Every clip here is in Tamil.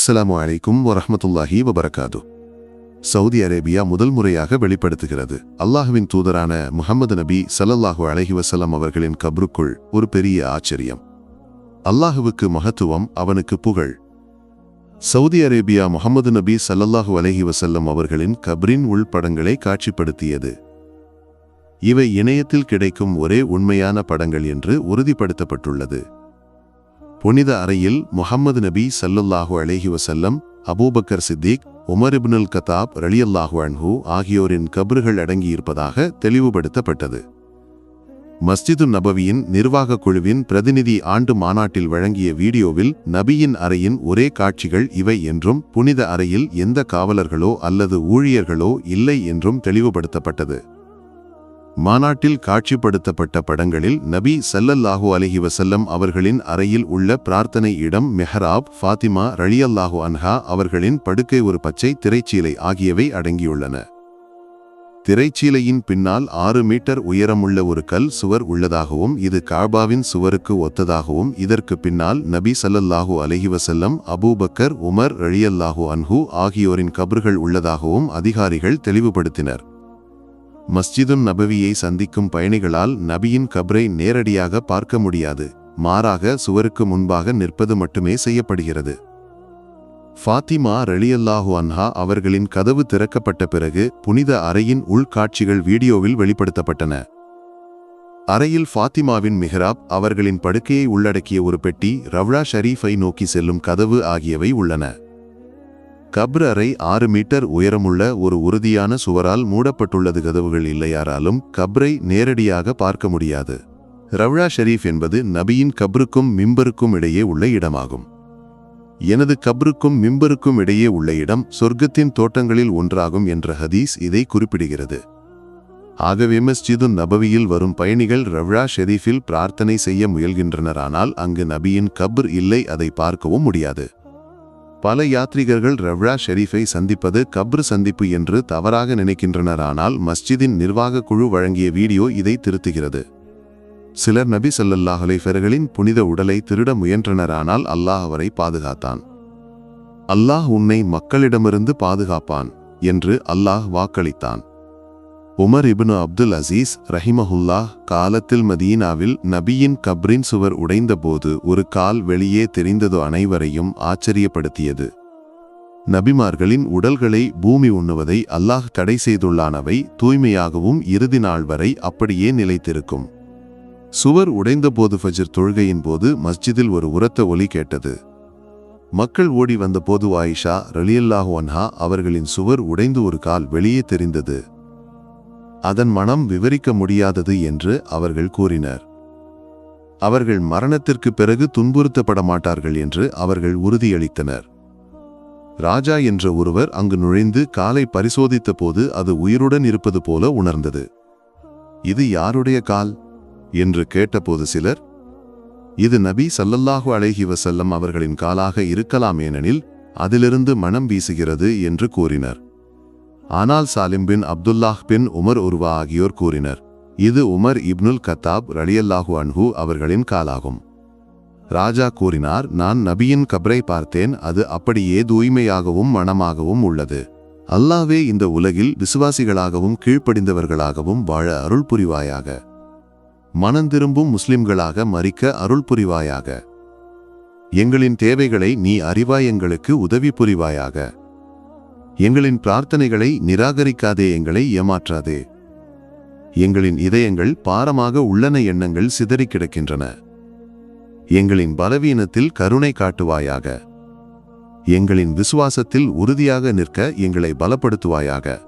அஸ்ஸலாமு அலைக்கும் வரஹ்மத்துல்லாஹி வபரகாது. சவுதி அரேபியா முதல் முறையாக வெளிப்படுத்துகிறது. அல்லாஹுவின் தூதரான முகமது நபி சல்லல்லாஹு அலைஹி வஸல்லம் அவர்களின் கப்ருக்குள் ஒரு பெரிய ஆச்சரியம். அல்லாஹுவுக்கு மகத்துவம் அவனுக்கு புகழ். சவுதி அரேபியா முகமது நபி சல்லல்லாஹு அலைஹி வஸல்லம் அவர்களின் கப்ரின் உள்படங்களை காட்சிப்படுத்தியது. இவை இணையத்தில் கிடைக்கும் ஒரே உண்மையான படங்கள் என்று உறுதிப்படுத்தப்பட்டுள்ளது. புனித அறையில் முஹம்மது நபி சல்லுல்லாஹு அலேஹி வசல்லம் அபூபக்கர் சித்திக் உமர் இப்னுல் கதாப் ரலியல்லாஹு அன்ஹு ஆகியோரின் கபறுகள் அடங்கியிருப்பதாக தெளிவுபடுத்தப்பட்டது. மஸ்ஜிது நபவியின் நிர்வாகக் குழுவின் பிரதிநிதி ஆண்டு மாநாட்டில் வழங்கிய வீடியோவில் நபியின் அறையின் ஒரே காட்சிகள் இவை என்றும் புனித அறையில் எந்த காவலர்களோ அல்லது ஊழியர்களோ இல்லை என்றும் தெளிவுபடுத்தப்பட்டது. மாநாட்டில் காட்சிப்படுத்தப்பட்ட படங்களில் நபி சல்லல்லாஹு அலஹி வசல்லம் அவர்களின் அறையில் உள்ள பிரார்த்தனை இடம் மெஹராப் ஃபாத்திமா ரழியல்லாஹு அன்ஹா அவர்களின் படுக்கை ஒரு பச்சை திரைச்சீலை ஆகியவை அடங்கியுள்ளன. திரைச்சீலையின் பின்னால் ஆறு மீட்டர் உயரமுள்ள ஒரு கல் சுவர் உள்ளதாகவும் இது காபாவின் சுவருக்கு ஒத்ததாகவும் இதற்கு பின்னால் நபி சல்லல்லாஹு அலஹி வசல்லம் அபூபக்கர் உமர் ரழியல்லாஹு அன்ஹு ஆகியோரின் கபர்கள் உள்ளதாகவும் அதிகாரிகள் தெளிவுபடுத்தினர். மஸ்ஜிதுன் நபவியை சந்திக்கும் பயணிகளால் நபியின் கப்ரை நேரடியாக பார்க்க முடியாது. மாறாக சுவருக்கு முன்பாக நிற்பது மட்டுமே செய்யப்படுகிறது. ஃபாத்திமா ரலியல்லாஹு அன்ஹா அவர்களின் கதவு திறக்கப்பட்ட பிறகு புனித அறையின் உள்காட்சிகள் வீடியோவில் வெளிப்படுத்தப்பட்டன. அறையில் ஃபாத்திமாவின் மிஹராப் அவர்களின் படுக்கையை உள்ளடக்கிய ஒரு பெட்டி ரவ்லா ஷரீஃபை நோக்கி செல்லும் கதவு ஆகியவை உள்ளன. கப்ர் அறை ஆறு மீட்டர் உயரமுள்ள ஒரு உறுதியான சுவரால் மூடப்பட்டுள்ளது கதவுகள் இல்லையாராலும் கப்ரை நேரடியாக பார்க்க முடியாது. ரவ்ழா ஷெரீஃப் என்பது நபியின் கப்ருக்கும் மிம்பருக்கும் இடையே உள்ள இடமாகும். எனது கப்ருக்கும் மிம்பருக்கும் இடையே உள்ள இடம் சொர்க்கத்தின் தோட்டங்களில் ஒன்றாகும் என்ற ஹதீஸ் இதை குறிப்பிடுகிறது. ஆகவே மஸ்ஜிது நபவியில் வரும் பயணிகள் ரவ்ழா ஷெரீஃபில் பிரார்த்தனை செய்ய முயல்கின்றனரானால் அங்கு நபியின் கப்ர் இல்லை அதை பார்க்கவும் முடியாது. பல யாத்ரீகர்கள் ரவ்ரா ஷெரீஃபை சந்திப்பது கப்ரு சந்திப்பு என்று தவறாக நினைக்கின்றனரானால் மஸ்ஜிதின் நிர்வாக குழு வழங்கிய வீடியோ இதை திருத்துகிறது. சிலர் நபி சல்லல்லாஹ் அலைஹிவர்களின் புனித உடலை திருட முயன்றனரானால் அல்லாஹ் அவரை பாதுகாத்தான். அல்லாஹ் உன்னை மக்களிடமிருந்து பாதுகாப்பான் என்று அல்லாஹ் வாக்களித்தான். உமர் இபுனு அப்துல் அசீஸ் ரஹிமஹுல்லா காலத்தில் மதீனாவில் நபியின் கப்ரின் சுவர் உடைந்தபோது ஒரு கால் வெளியே தெரிந்தது அனைவரையும் ஆச்சரியப்படுத்தியது. நபிமார்களின் உடல்களை பூமி உண்ணுவதை அல்லாஹ் தடை செய்துள்ளானவை தூய்மையாகவும் இறுதி நாள் வரை அப்படியே நிலைத்திருக்கும். சுவர் உடைந்தபோது ஃபஜர் தொழுகையின் போது மஸ்ஜிதில் ஒரு உரத்த ஒலி கேட்டது. மக்கள் ஓடி வந்தபோது ஆயிஷா ரலியல்லாஹு அன்ஹா அவர்களின் சுவர் உடைந்து ஒரு கால் வெளியே தெரிந்தது. அதன் மனம் விவரிக்க முடியாதது என்று அவர்கள் கூறினர். அவர்கள் மரணத்திற்கு பிறகு துன்புறுத்தப்பட மாட்டார்கள் என்று அவர்கள் உறுதியளித்தனர். ராஜா என்ற ஒருவர் அங்கு நுழைந்து காலை பரிசோதித்த போது அது உயிருடன் இருப்பது போல உணர்ந்தது. இது யாருடைய கால்? என்று கேட்டபோது சிலர் இது நபி சல்லல்லாஹு அழகி வசல்லம் அவர்களின் காலாக இருக்கலாம் ஏனெனில் அதிலிருந்து மனம் வீசுகிறது என்று கூறினர். ஆனால் சாலிம் பின் அப்துல்லாஹ் பின் உமர் உருவா ஆகியோர் கூறினர். இது உமர் இப்னுல் கத்தாப் ரலியல்லாஹு அன்ஹு அவர்களின் காலாகும். ராஜா கூறினார் நான் நபியின் கபரை பார்த்தேன் அது அப்படியே தூய்மையாகவும் மனமாகவும் உள்ளது. அல்லாவே இந்த உலகில் விசுவாசிகளாகவும் கீழ்ப்படிந்தவர்களாகவும் வாழ அருள் புரிவாயாக. மனந்திரும்பும் முஸ்லிம்களாக மறிக்க அருள் புரிவாயாக. எங்களின் தேவைகளை நீ அறிவாய் எங்களுக்கு உதவி புரிவாயாக. எங்களின் பிரார்த்தனைகளை நிராகரிக்காதே எங்களை ஏமாற்றாதே. எங்களின் இதயங்கள் பாரமாக உள்ளன எண்ணங்கள் சிதறி கிடக்கின்றன. எங்களின் பலவீனத்தில் கருணை காட்டுவாயாக. எங்களின் விசுவாசத்தில் உறுதியாக நிற்க எங்களை பலப்படுத்துவாயாக.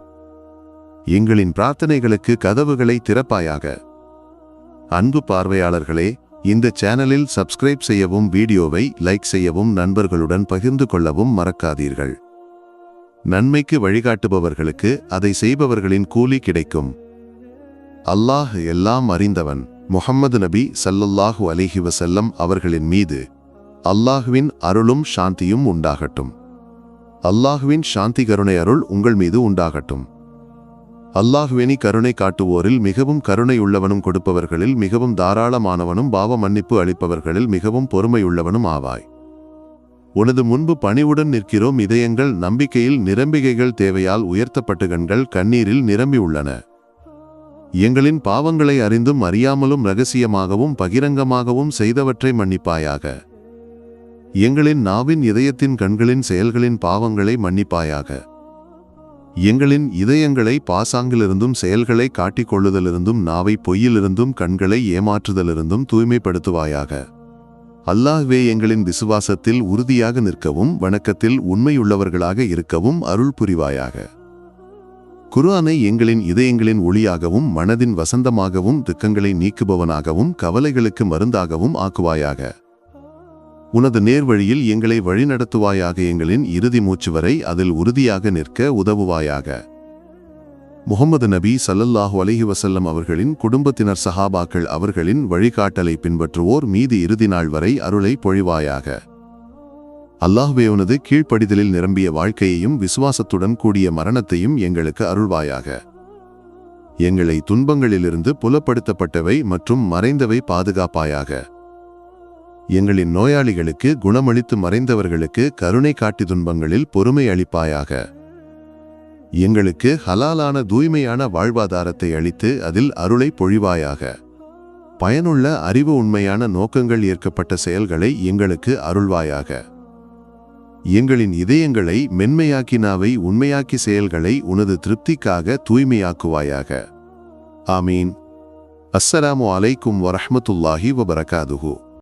எங்களின் பிரார்த்தனைகளுக்கு கதவுகளை திறப்பாயாக. அன்பு பார்வையாளர்களே இந்த சேனலில் சப்ஸ்கிரைப் செய்யவும் வீடியோவை லைக் செய்யவும் நண்பர்களுடன் பகிர்ந்து கொள்ளவும் மறக்காதீர்கள். நன்மைக்கு வழிகாட்டுபவர்களுக்கு அதை செய்பவர்களின் கூலி கிடைக்கும். அல்லாஹ் எல்லாம் அறிந்தவன். முஹம்மது நபி சல்லல்லாஹு அலிஹி வசல்லம் அவர்களின் மீது அல்லாஹுவின் அருளும் சாந்தியும் உண்டாகட்டும். அல்லாஹுவின் சாந்தி கருணை அருள் உங்கள் மீது உண்டாகட்டும். அல்லாஹுவினி கருணை காட்டுவோரில் மிகவும் கருணையுள்ளவனும் கொடுப்பவர்களில் மிகவும் தாராளமானவனும் பாவ மன்னிப்பு அளிப்பவர்களில் மிகவும் பொறுமையுள்ளவனும் ஆவாய். உனது முன்பு பணிவுடன் நிற்கிறோம் இதயங்கள் நம்பிக்கையில் நிரம்பிகைகள் தேவையால் உயர்த்தப்பட்ட கண்கள் கண்ணீரில் நிரம்பியுள்ளன எங்களின் பாவங்களை அறிந்தும் அறியாமலும் ரகசியமாகவும் பகிரங்கமாகவும் செய்தவற்றை மன்னிப்பாயாக. எங்களின் நாவின் இதயத்தின் கண்களின் செயல்களின் பாவங்களை மன்னிப்பாயாக. எங்களின் இதயங்களை பாசாங்கிலிருந்தும் செயல்களை காட்டிக்கொள்ளுதலிருந்தும் நாவை பொய்யிலிருந்தும் கண்களை ஏமாற்றுதலிருந்தும் தூய்மைப்படுத்துவாயாக. அல்லாஹ்வே எங்களின் விசுவாசத்தில் உறுதியாக நிற்கவும் வணக்கத்தில் உண்மையுள்ளவர்களாக இருக்கவும் அருள் புரிவாயாக. குர்ஆனை எங்களின் இதயங்களின் ஒளியாகவும் மனதின் வசந்தமாகவும் துக்கங்களை நீக்குபவனாகவும் கவலைகளுக்கு மருந்தாகவும் ஆக்குவாயாக. உனது நேர்வழியில் எங்களை வழிநடத்துவாயாக எங்களின் இறுதி மூச்சு வரை அதில் உறுதியாக நிற்க உதவுவாயாக. முகமது நபி சல்லல்லாஹு அலஹி வசல்லம் அவர்களின் குடும்பத்தினர் சஹாபாக்கள் அவர்களின் வழிகாட்டலை பின்பற்றுவோர் மீது இறுதி நாள் வரை அருளை பொழிவாயாக. அல்லாஹ்வே உனது கீழ்ப்படிதலில் நிரம்பிய வாழ்க்கையையும் விசுவாசத்துடன் கூடிய மரணத்தையும் எங்களுக்கு அருள்வாயாக. எங்களை துன்பங்களிலிருந்து புலப்படுத்தப்பட்டவை மற்றும் மறைந்தவை பாதுகாப்பாயாக. எங்களின் நோயாளிகளுக்கு குணமளித்து மறைந்தவர்களுக்கு கருணை காட்டி துன்பங்களில் பொறுமை அளிப்பாயாக. எங்களுக்கு ஹலாலான தூய்மையான வாழ்வாதாரத்தை அளித்து அதில் அருளை பொழிவாயாக. பயனுள்ள அறிவு உண்மையான நோக்கங்கள் ஏற்கப்பட்ட செயல்களை எங்களுக்கு அருள்வாயாக. எங்களின் இதயங்களை மென்மையாக்கினாவை உண்மையாக்கி செயல்களை உனது திருப்திக்காக தூய்மையாக்குவாயாக. ஆமீன். அஸ்ஸலாமு அலைக்கும் வரஹமத்துல்லாஹி வபரகாதுஹு.